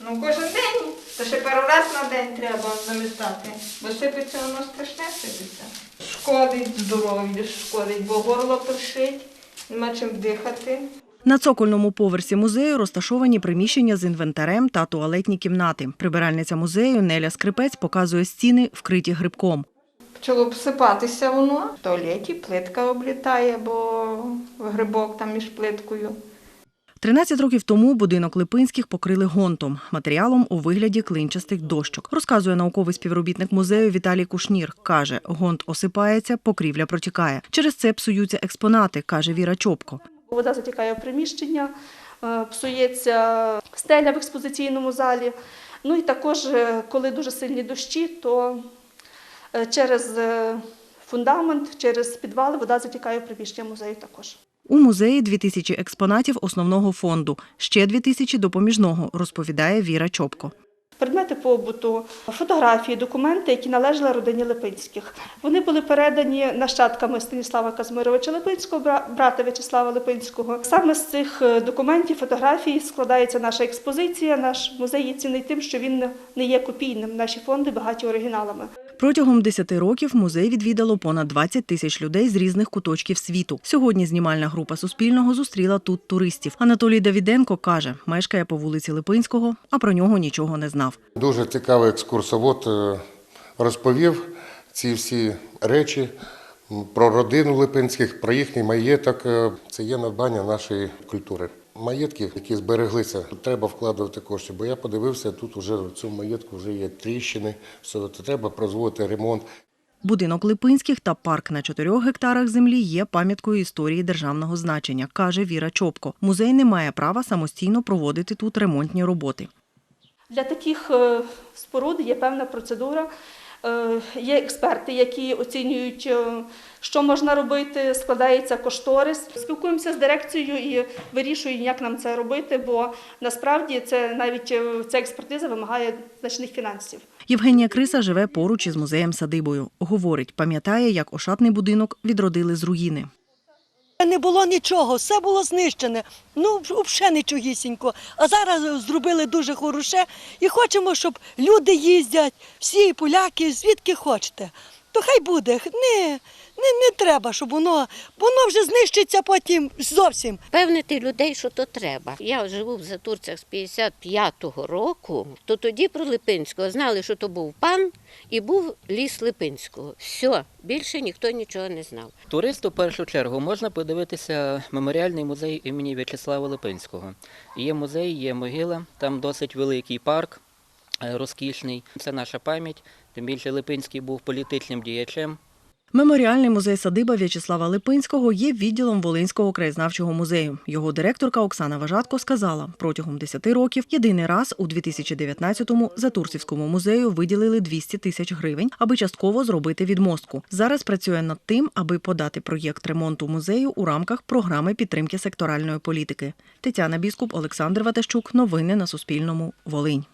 Ну, кожен день. То ще пару раз на день треба замістати. Бо сипеться воно страшне сипеться. Шкодить здоров'ю, шкодить, бо горло першить, нема чим дихати. На цокольному поверсі музею розташовані приміщення з інвентарем та туалетні кімнати. Прибиральниця музею Неля Скрипець показує стіни, вкриті грибком. Почало обсипатися воно. В туалеті плитка облітає, бо грибок там між плиткою. 13 років тому будинок Липинських покрили гонтом, матеріалом у вигляді клинчастих дощок. Розказує науковий співробітник музею Віталій Кушнір. Каже, гонт осипається, покрівля протікає. Через це псуються експонати, каже Віра Чопко. Вода затікає в приміщення, е, псується стеля в експозиційному залі. Ну і також, е, коли дуже сильні дощі, то е, через фундамент, через підвали вода затікає в приміщення музею також. У музеї 2000 експонатів основного фонду, ще 2000 допоміжного, розповідає Віра Чопко. Предмети побуту, фотографії, документи, які належали родині Липинських. Вони були передані нащадками Станіслава Казмировича Липинського, брата В'ячеслава Липинського. Саме з цих е, документів, фотографій складається наша експозиція. Наш музей є цінний тим, що він не є копійним. Наші фонди багаті оригіналами. Протягом 10 років музей відвідало понад 20 тисяч людей з різних куточків світу. Сьогодні знімальна група Суспільного зустріла тут туристів. Анатолій Давіденко каже, мешкає по вулиці Липинського, а про нього нічого не знав. Дуже цікавий екскурсовод е, розповів ці всі речі про родину Липинських, про їхній маєток. Е, Це є надбання нашої культури. Маєтки, які збереглися, тут треба вкладувати кошти. Бо я подивився, тут вже в цьому маєтку вже є тріщини, все то треба прозводити ремонт. Будинок Липинських та парк на 4 гектарах землі є пам'яткою історії державного значення, каже Віра Чопко. Музей не має права самостійно проводити тут ремонтні роботи. Для таких е, споруд є певна процедура. Е, Є експерти, які оцінюють, е, що можна робити, складається кошторис. Спілкуємося з дирекцією і вирішуємо, як нам це робити, бо насправді це навіть е, ця експертиза вимагає значних фінансів. Євгенія Криса живе поруч із музеєм садибою. Говорить, пам'ятає, як ошатний будинок відродили з руїни. Не було нічого, все було знищене. Ну, взагалі нічогісінько. А зараз зробили дуже хороше і хочемо, щоб люди їздять, всі поляки, звідки хочете. То хай буде. Не, не, не треба, щоб воно, воно вже знищиться потім зовсім. Певнити людей, що то треба. Я живу в Затурцях з 55-го року, то тоді про Липинського знали, що то був пан і був ліс Липинського. Все, більше ніхто нічого не знав. Туристу в першу чергу можна подивитися меморіальний музей імені В'ячеслава Липинського. Є музей, є могила, там досить великий парк, е, розкішний. Це наша пам'ять. Тим більше Липинський був політичним діячем. Меморіальний музей садиба В'ячеслава Липинського є відділом Волинського краєзнавчого музею. Його директорка Оксана Важатко сказала, протягом 10 років єдиний раз у 2019-му Затурцівському музею виділили 200 тисяч гривень, аби частково зробити відмостку. Зараз працює над тим, аби подати проєкт ремонту музею у рамках програми підтримки секторальної політики. Тетяна Біскуп, Олександр Ватащук. Новини на Суспільному. Волинь.